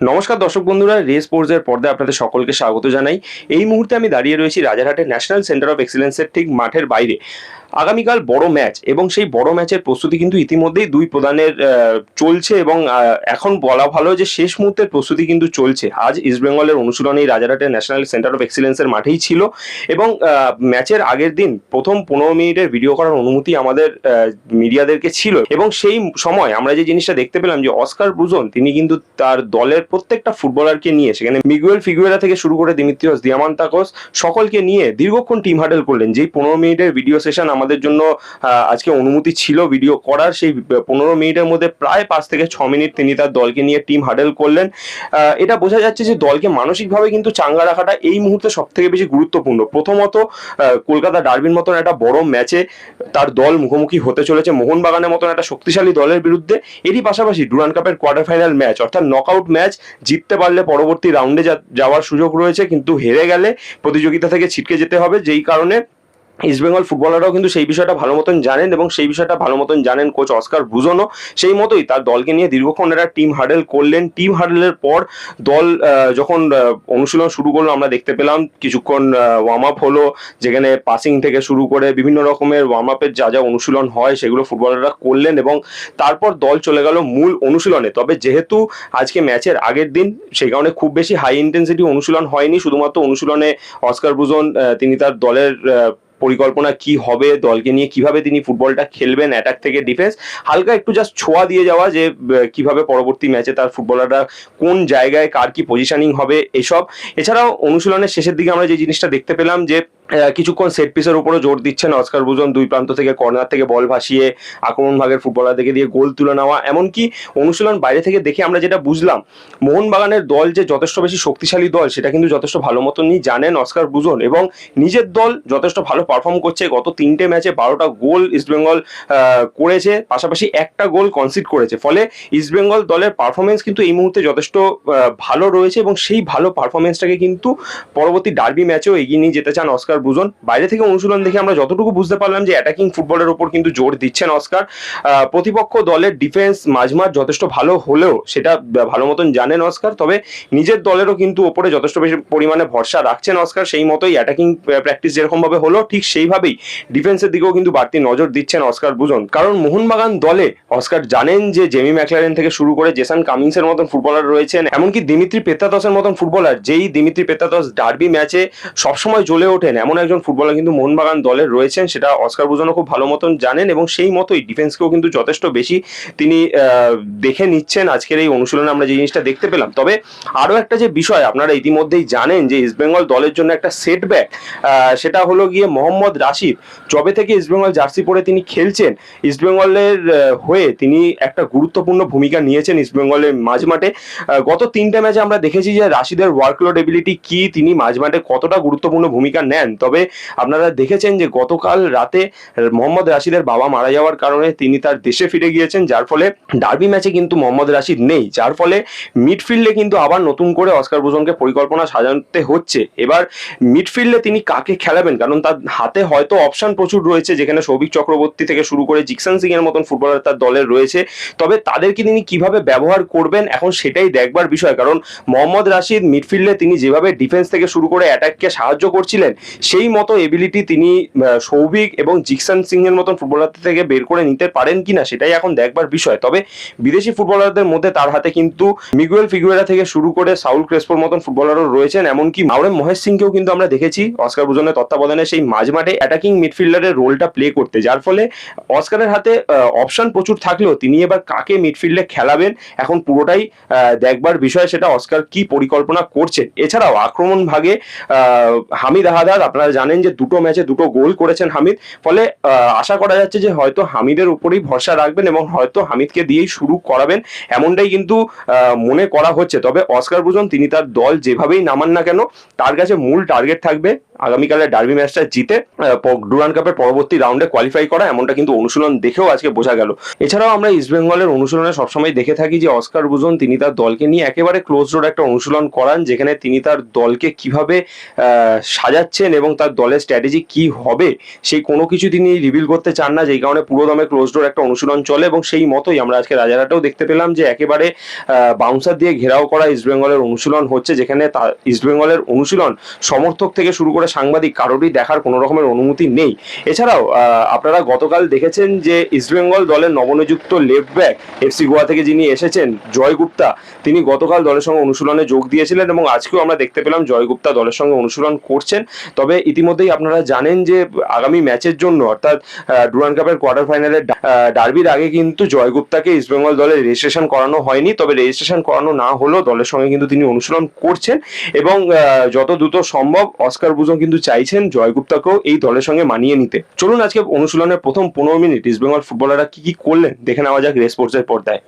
নমস্কার দর্শক বন্ধুরা রেস স্পোর্টসের পর্দায় আপনাদের সকলকে স্বাগত জানাই। এই মুহূর্তে আমি দাঁড়িয়ে রয়েছি রাজারহাটের ন্যাশনাল সেন্টার অফ এক্সিলেন্সের ঠিক মাঠের বাইরে। আগামীকাল বড় ম্যাচ এবং সেই বড় ম্যাচের প্রস্তুতি কিন্তু ইতিমধ্যেই দুই প্রধানের চলছে এবং এখন বলা ভালো যে শেষ মুহূর্তের প্রস্তুতি কিন্তু চলছে। আজ ইস্টবেঙ্গলের অনুশীলন রাজারহাটের ন্যাশনাল সেন্টার অফ এক্সিলেন্সের মাঠেই ছিল এবং ম্যাচের আগের দিন প্রথম পনেরো মিনিটের ভিডিও করার অনুমতি আমাদের মিডিয়াদেরকে ছিল এবং সেই সময় আমরা যে জিনিসটা দেখতে পেলাম যে অস্কার ব্রুজন তিনি কিন্তু তার দলের প্রত্যেকটা ফুটবলারকে নিয়ে সেখানে মিগুয়েল ফিগুয়েরা থেকে শুরু করে দিমিত্রিয়স দিয়ামান্তাকস সকলকে নিয়ে দীর্ঘক্ষণ টিম হাডেল করলেন। যেই পনেরো মিনিটের ভিডিও সেশন আমাদের জন্য আজকে অনুমতি ছিল ভিডিও করার। সেই পনেরো মিনিটের মধ্যে প্রায় পাঁচ থেকে ছ মিনিট তিনি তার দলকে নিয়ে টিম হাডেল করলেন। এটা বোঝা যাচ্ছে যে দলকে মানসিকভাবে কিন্তু চাঙ্গা রাখাটা এই মুহূর্তে সব থেকে বেশি গুরুত্বপূর্ণ। প্রথমত কলকাতা ডার্বির মতন একটা বড় ম্যাচে তার দল মুখোমুখি হতে চলেছে। মোহনবাগানের মতন একটা শক্তিশালী দলের বিরুদ্ধে। এরই পাশাপাশি ডুরান কাপের কোয়ার্টার ফাইনাল ম্যাচ অর্থাৎ নকআউট ম্যাচ জিততে পারলে পরবর্তী রাউন্ডে যাওয়ার সুযোগ রয়েছে, কিন্তু হেরে গেলে প্রতিযোগিতা থেকে ছিটকে যেতে হবে। যেই কারণে ইস্টবেঙ্গল ফুটবলাররাও কিন্তু সেই বিষয়টা ভালো মতন জানেন এবং সেই বিষয়টা ভালো মতন জানেন কোচ অস্কার বুজনও সেই মতোই তার দলকে নিয়ে দীর্ঘক্ষণ এরা টিম হাডেল করলেন। টিম হাডেলের পর দল যখন অনুশীলন শুরু করল, আমরা দেখতে পেলাম কিছুক্ষণ ওয়ার্ম আপ হলো, যেখানে পাসিং থেকে শুরু করে বিভিন্ন রকমের ওয়ার্ম আপের যা যা অনুশীলন হয়, সেগুলো ফুটবলাররা করলেন এবং তারপর দল চলে গেল মূল অনুশীলনে। তবে যেহেতু আজকে ম্যাচের আগের দিন, সেই কারণে খুব বেশি হাই ইন্টেন্সিটি অনুশীলন হয়নি। শুধুমাত্র অনুশীলনে অস্কার বুজন তিনি তার দলের পরিকল্পনা কি হবে, দলকে নিয়ে কীভাবে তিনি ফুটবলটা খেলবেন অ্যাটাক থেকে ডিফেন্স হালকা একটু জাস্ট ছোঁয়া দিয়ে যাওয়া যে কীভাবে পরবর্তী ম্যাচে তার ফুটবলাররা কোন জায়গায় কার কি পজিশনিং হবে, এসব। এছাড়াও অনুশীলনের শেষের দিকে আমরা যে জিনিসটা দেখতে পেলাম যে কিছুক্ষণ সেট পিসের উপরে জোর দিচ্ছেন অস্কার বুজন দুই প্রান্ত থেকে কর্নার থেকে বল ভাসিয়ে আক্রমণ ভাগের ফুটবলারদেরকে দিয়ে গোল তুলে নেওয়া। এমনকি অনুশীলন বাইরে থেকে দেখে আমরা যেটা বুঝলাম, মোহনবাগানের দল যে যথেষ্ট বেশি শক্তিশালী দল, সেটা কিন্তু যথেষ্ট ভালো মতনই জানেন অস্কার বুজন এবং নিজের দল যথেষ্ট ভালো পারফর্ম করছে। গত তিনটে ম্যাচে বারোটা গোল ইস্টবেঙ্গল করেছে, পাশাপাশি একটা গোল কনসিড করেছে। ফলে ইস্টবেঙ্গল দলের পারফরমেন্স কিন্তু এই মুহূর্তে যথেষ্ট ভালো রয়েছে এবং সেই ভালো পারফরমেন্সটাকে কিন্তু পরবর্তী ডার্বি ম্যাচেও এগিয়ে নিয়ে যেতে চান অস্কার বুজন। বাইরে থেকে অনুশীলন দেখে আমরা যতটুকু বুঝতে পারলাম যে অ্যাটাকিং ফুটবলের উপর কিন্তু জোর দিচ্ছেন অস্কার। প্রতিপক্ষ দলের ডিফেন্স মাঝমাঠ যথেষ্ট ভালো হলেও সেটা ভালো মতন জানেন অস্কার। তবে নিজের দলেরও কিন্তু ওপরে যথেষ্ট বেশি পরিমাণে ভরসা রাখছেন অস্কার। সেই মতোই অ্যাটাকিং প্র্যাকটিস যেরকমভাবে হলো, ঠিক সেইভাবেই ডিফেন্সের দিকেও কিন্তু বাড়তি নজর দিচ্ছেন অস্কার বুজন। কারণ মোহনবাগান দলে অস্কার জানেন যে জেমি ম্যাকলারেন থেকে শুরু করে জেসান কামিংসের মতন ফুটবলার রয়েছেন, এমনকি দিমিত্রি পেত্তাদসের মতন ফুটবলার যেই দিমিত্রি পেত্তাদস ডার্বি ম্যাচে সবসময় জ্বলে ওঠেন এমন একজন ফুটবলার কিন্তু মোহনবাগান দলের রয়েছেন, সেটা অস্কার বুজনও খুব ভালো মতন জানেন এবং সেই মতোই ডিফেন্সকেও কিন্তু যথেষ্ট বেশি তিনি দেখে নিচ্ছেন। আজকের এই অনুশীলনে আমরা যে জিনিসটা দেখতে পেলাম। তবে আরও একটা যে বিষয় আপনারা ইতিমধ্যেই জানেন যে ইস্টবেঙ্গল দলের জন্য একটা সেটব্যাক সেটা হলো গিয়ে মোহাম্মদ রাশিদ। যবে থেকে ইস্টবেঙ্গল জার্সি পরে তিনি খেলছেন ইস্টবেঙ্গলের হয়ে তিনি একটা গুরুত্বপূর্ণ ভূমিকা নিয়েছেন ইস্টবেঙ্গলের মাঝমাঠে। গত তিনটে ম্যাচে আমরা দেখেছি যে রাশিদের ওয়ার্কলোড এবিলিটি কি, তিনি মাঝমাঠে কতটা গুরুত্বপূর্ণ ভূমিকা নেন। তবে আপনারা দেখেছেন যে গতকাল রাতে মোহাম্মদ রাশিদের বাবা মারা যাওয়ার কারণে তিনি তার দেশে ফিরে গিয়েছেন, যার ফলে ডার্বি ম্যাচে কিন্তু মোহাম্মদ রাশিদ নেই। যার ফলে মিডফিল্ডে কিন্তু আবার নতুন করে অস্কার বুজনকে পরিকল্পনা সাজাতে হচ্ছে। এবার মিডফিল্ডে তিনি কাকে খেলাবেন? কারণ তার হাতে হয়তো অপশন প্রচুর রয়েছে, যেখানে সৌভিক চক্রবর্তী থেকে শুরু করে জিকসান সিং এর মতন ফুটবলার তার দলের রয়েছে। তবে তাদেরকে তিনি কীভাবে ব্যবহার করবেন? এখন সেটাই দেখবার বিষয়। কারণ মোহাম্মদ রাশিদ মিডফিল্ডে তিনি যেভাবে ডিফেন্স থেকে শুরু করে অ্যাটাককে সাহায্য করছিলেন সেই মতো এবিলিটি তিনি সৌভিক এবং জিকসান সিং এর মতন ফুটবলার থেকে বের করে নিতে পারেন কিনা সেটাই এখন দেখবার বিষয়। তবে বিদেশি ফুটবলারদের মধ্যে তার হাতে কিন্তু মিগুয়েল ফিগুয়েরা থেকে শুরু করে সাউল ক্রেসপোর মতন ফুটবলারও রয়েছেন। এমনকি মাউরেম মহেশ সিংকেও কিন্তু আমরা দেখেছি অস্কার বুজনের তত্ত্বাবধানে সেই মাঝমাঠে অ্যাটাকিং মিডফিল্ডারের রোলটা প্লে করতে। যার ফলে অস্কারের হাতে অপশন প্রচুর থাকলেও তিনি এবার কাকে মিডফিল্ডে খেলাবেন এখন পুরোটাই দেখবার বিষয় সেটা অস্কার কি পরিকল্পনা করছেন। এছাড়াও আক্রমণ ভাগে হামিদ আহাদার আপনারা জানেন যে দুটো ম্যাচে দুটো গোল করেছেন হামিদ। ফলে আশা করা যাচ্ছে যে হয়তো হামিদের উপরেই ভরসা রাখবেন এবং হয়তো হামিদকে দিয়েই শুরু করাবেন। এমনটাই কিন্তু মনে করা হচ্ছে। তবে অস্কার ভূষণ, তিনি তার দল যেভাবেই নামান না কেন, তার কাছে মূল টার্গেট থাকবে আগামীকালের ডার্বি ম্যাচটা জিতে ডুরান কাপের পরবর্তী রাউন্ডে কোয়ালিফাই করা, এমনটা কিন্তু অনুশীলন দেখেও আজকে বোঝা গেল। এছাড়াও আমরা ইস্টবেঙ্গলের অনুশীলনে সবসময় দেখে থাকি যে অস্কার বুজন তিনি তার দলকে নিয়ে একেবারে ক্লোজ রোড একটা অনুশীলন করান, যেখানে তিনি তার দলকে কীভাবে সাজাচ্ছেন এবং তার দলের স্ট্র্যাটেজি কি হবে, সেই কোনো কিছু তিনি রিভিল করতে চান না, যেই কারণে পুরো দমে ক্লোজ ডোর একটা অনুশীলন চলে এবং সেই মতোই আমরা আজকে রাজারহাটেও দেখতে পেলাম যে, একেবারে বাউন্সার দিয়ে ঘেরাও করা ইস্টবেঙ্গলের অনুশীলন হচ্ছে, যেখানে তা- ইস্টবেঙ্গলের অনুশীলন সমর্থক থেকে শুরু করে সাংবাদিক কারোরই দেখার কোনো রকমের অনুমতি নেই। এছাড়াও আপনারা গতকাল দেখেছেন যে ইস্টবেঙ্গল দলের নবনিযুক্ত লেফট ব্যাক এফসি গোয়া থেকে যিনি এসেছেন, জয় গুপ্তা, তিনি গতকাল দলের সঙ্গে অনুশীলনে যোগ দিয়েছিলেন এবং আজকেও আমরা দেখতে পেলাম জয় গুপ্তা দলের সঙ্গে অনুশীলন করছেন। তবে ইতিমধ্যেই আপনারা জানেন যে আগামী ম্যাচের জন্য, অর্থাৎ ডুরান কাপের কোয়ার্টার ফাইনালের ডার্বির আগে কিন্তু জয় গুপ্তাকে ইস্টবেঙ্গল দলের রেজিস্ট্রেশন করানো হয়নি। তবে রেজিস্ট্রেশন করানো না হলেও দলের সঙ্গে কিন্তু তিনি অনুশীলন করছেন এবং যত দ্রুত সম্ভব অস্কার বুজো কিন্তু চাইছেন জয় গুপ্তাকেও এই দলের সঙ্গে মানিয়ে নিতে। চলুন আজকে অনুশীলনের প্রথম পনেরো মিনিট ইস্টবেঙ্গল ফুটবলাররা কি কি করলেন, দেখে নেওয়া যাক রেস স্পোর্টসের পর্দায়।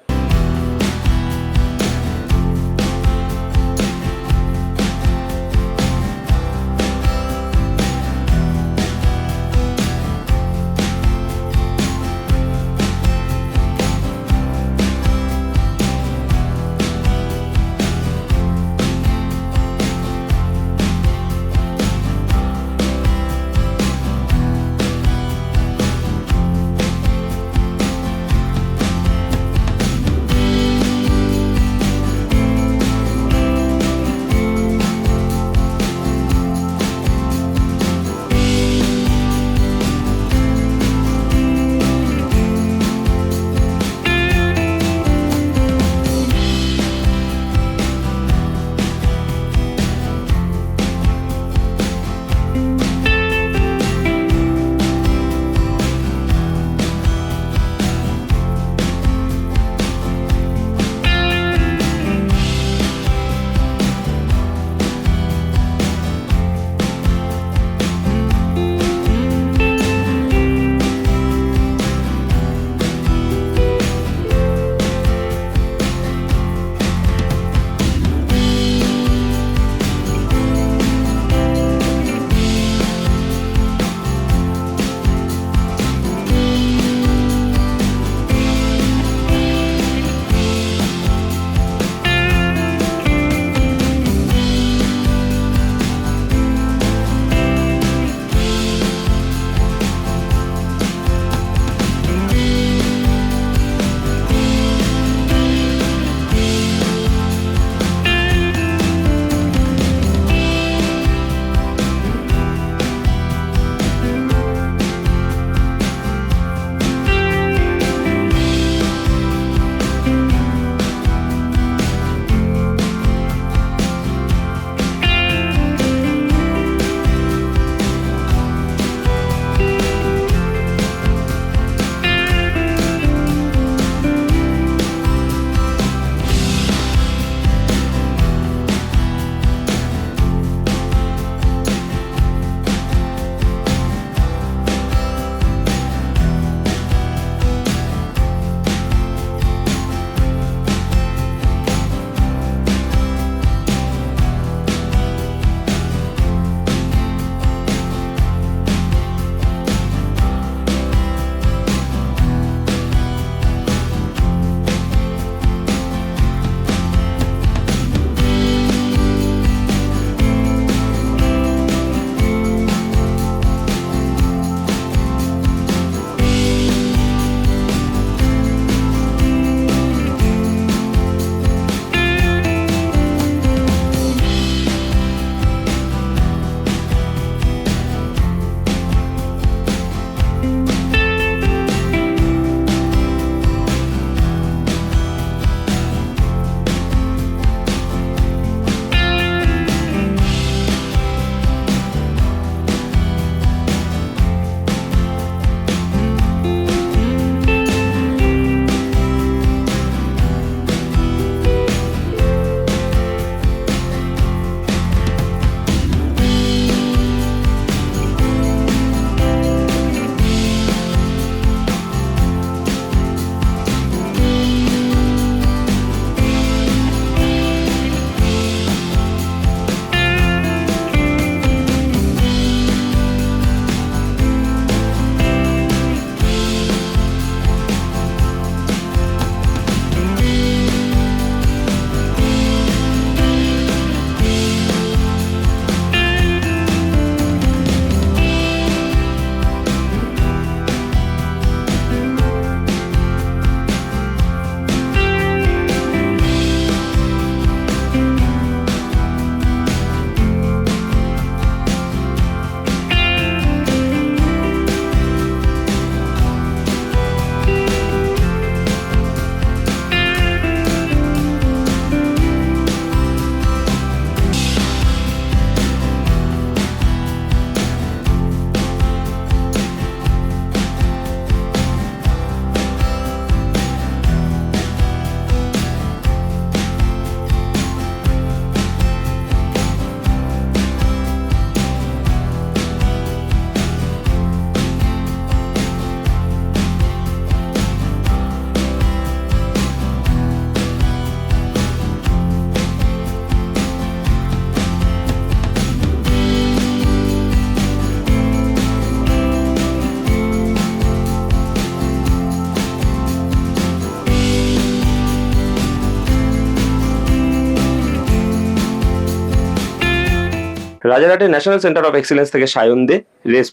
রাজারহাটের ন্যাশনাল সেন্টার অফ এক্সিলেন্স থেকে সায়ন দে রেস